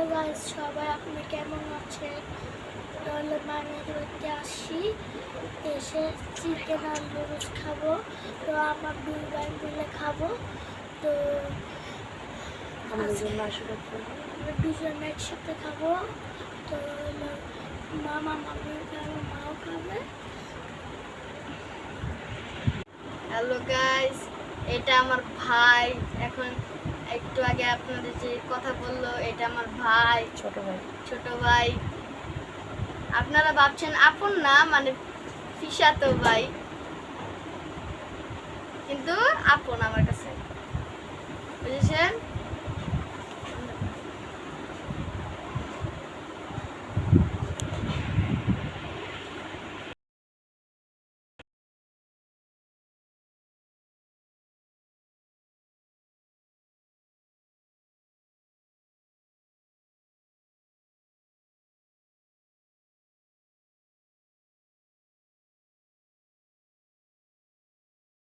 Hello guys সবাই আপনি কেমন আছেন? তাহলে মায়ের বাড়িতে আসি। এসে চিকেন আর নুডলস খাব। তো আমার দুই ভাই মিলে খাব। তো দুজন একসাথে খাব। তো হলো মামা মামি খাবে মাও খাবে। হ্যালো গাইস এটা আমার ভাই। এখন একটু আগে আপনাদের যে কথা বলল এটা আমার ভাই ছোট ভাই। ছোট ভাই। আপনারা ভাবছেন আপন না মানে ফিসাতো ভাই। কিন্তু আপন আমার কাছে।